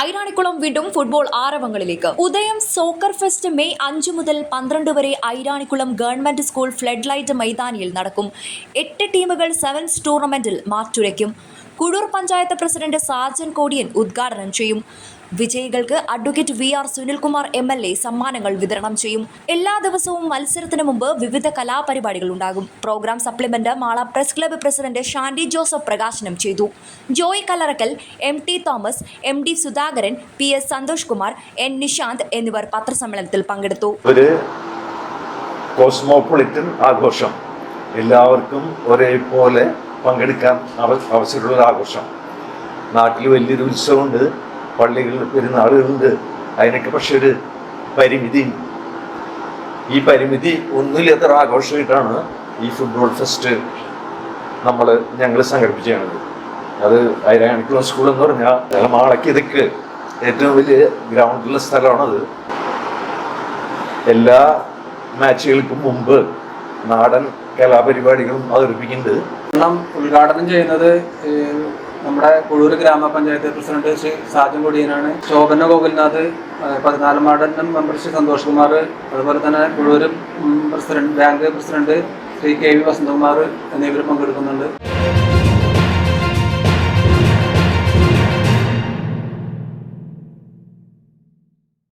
ഐരാണിക്കുളം വീണ്ടും ഫുട്ബോൾ ആരവങ്ങളിലേക്ക്. ഉദയം soccer fest May അഞ്ച് മുതൽ പന്ത്രണ്ട് വരെ Airanikulam government school flood light മൈതാനിയിൽ നടക്കും. എട്ട് ടീമുകൾ സെവൻസ് ടൂർണമെന്റിൽ മാറ്റുരയ്ക്കും. കുടൂർ പഞ്ചായത്ത് പ്രസിഡന്റ് സാജൻ കോടിയൻ ഉദ്ഘാടനം ചെയ്യും. വിജയികൾക്ക് advocate V R Sunilkumar M L A സമ്മാനങ്ങൾ വിതരണം ചെയ്യും. എല്ലാ ദിവസവും മത്സരത്തിന് മുമ്പ് വിവിധ കലാപരിപാടികൾ ഉണ്ടാകും. Programme supplement Mala press club president Shandy Joseph പ്രകാശനം ചെയ്തു. Joy Kallarakkal M T Thomas M D Sudhakaran P S Santhosh Kumar N Nishanth എന്നിവർ പത്രസമ്മേളനത്തിൽ പങ്കെടുത്തു. ഒരു കോസ്മോപൊളിറ്റൻ ആഘോഷം. എല്ലാവർക്കും ഒരേപോലെ പങ്കെടുക്കാൻ അവ- അവസരമുള്ള ആഘോഷം. നാട്ടിൽ വലിയൊരു ഉത്സവമുണ്ട്. പള്ളികളിൽ പെരുന്നാളുകളുണ്ട്. അതിനൊക്കെ പക്ഷെ ഒരു പരിമിതി. ഈ പരിമിതി ഒന്നിലെത്ര ആഘോഷമായിട്ടാണ് ഈ ഫുട്ബോൾ ഫെസ്റ്റ് നമ്മൾ ഞങ്ങൾ സംഘടിപ്പിച്ചത്. അത് ഐരാണിക്കുളം സ്കൂൾ എന്ന് പറഞ്ഞാൽ മാളയ്ക്ക് ഇതൊക്കെ ഏറ്റവും വലിയ ഗ്രൗണ്ടുള്ള സ്ഥലമാണത്. എല്ലാ മാച്ചുകൾക്കും മുമ്പ് നാടൻ കലാപരിപാടികളും അവതരിപ്പിക്കുന്നുണ്ട്. എണ്ണം ഉദ്ഘാടനം ചെയ്യുന്നത് നമ്മുടെ കുഴൂർ ഗ്രാമപഞ്ചായത്ത് പ്രസിഡന്റ് ശ്രീ സാജൻ കൊടിയനാണ്. ശോഭന ഗോകുൽനാഥ് പതിനാലാം വാർഡൻ മെമ്പർ ശ്രീ സന്തോഷ് കുമാർ അതുപോലെ തന്നെ Kuzhur president bank president Shri K V Vasanthakumar എന്നിവർ പങ്കെടുക്കുന്നുണ്ട്.